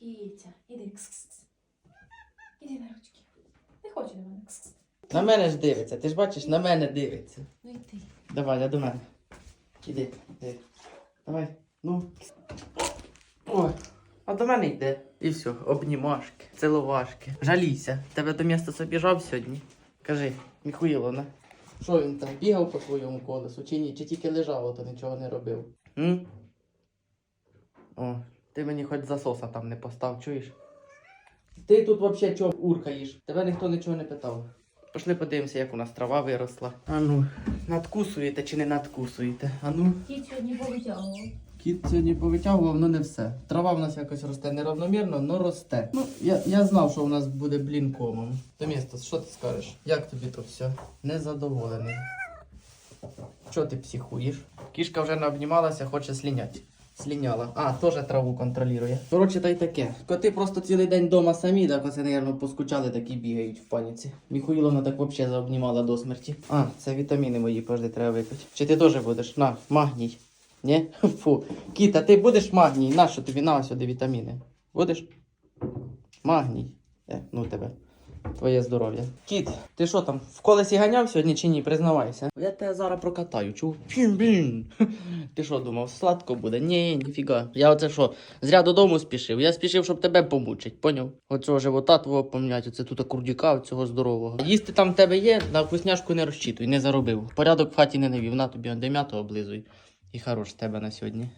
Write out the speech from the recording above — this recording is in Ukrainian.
Кітя, іди. Кс-кс-кс. Іди на ручки. Не хоче до мене. Кс-кс. На мене ж дивиться, ти ж бачиш, на мене дивиться. Ну йди. Давай, я до мене. Іди, іди. Давай, ну. Ой, а до мене йде. І все, обнімашки, цілувашки. Жалійся. Тебе до міста собі жав сьогодні. Кажи, Міхуїловна, що він там бігав по своєму колесу, чи ні? Чи тільки лежав, то нічого не робив? М? О, ти мені хоч засоса там не постав, чуєш? Ти тут взагалі чого уркаєш? Тебе ніхто нічого не питав. Пошли подивимося, як у нас трава виросла. А ну, надкусуєте чи не надкусуєте? А ну. Кіт сьогодні повитягував. Кіт сьогодні повитягував, ну не все. Трава в нас якось росте неравномірно, але росте. Ну, я, я знав, що у нас буде блін комом. То місто, що ти скажеш? Як тобі то все? Незадоволений. Що ти психуєш? Кішка вже наобнімалася, хоче сліняти. Сліняла. А, теж траву контролює. Коротше, та й таке. Коти просто цілий день вдома самі, так оце, напевно, поскучали, так і бігають в паніці. Міхуїловна так взагалі заобнімала до смерті. А, це вітаміни мої, пожди, треба випити. Чи ти теж будеш? На, магній. Ні? Фу. Кіта, ти будеш магній? На що тобі на сюди вітаміни? Будеш? Магній. Е, ну тебе. Твоє здоров'я. Кіт, ти що там, в колесі ганяв сьогодні чи ні? Признавайся. Я тебе зараз прокатаю, чув? Блін, блін. Ти що думав, сладко буде? Ні, ніфіга. Я оце що, зря додому спішив. Я спішив, щоб тебе помучить, поняв? Оцього живота твого пом'ять, оце тут курдюка, цього здорового. Їсти там в тебе є, на вкусняшку не розчитуй, не заробив. Порядок в хаті не навів, на тобі он де м'ято облизуй. І хорош з тебе на сьогодні.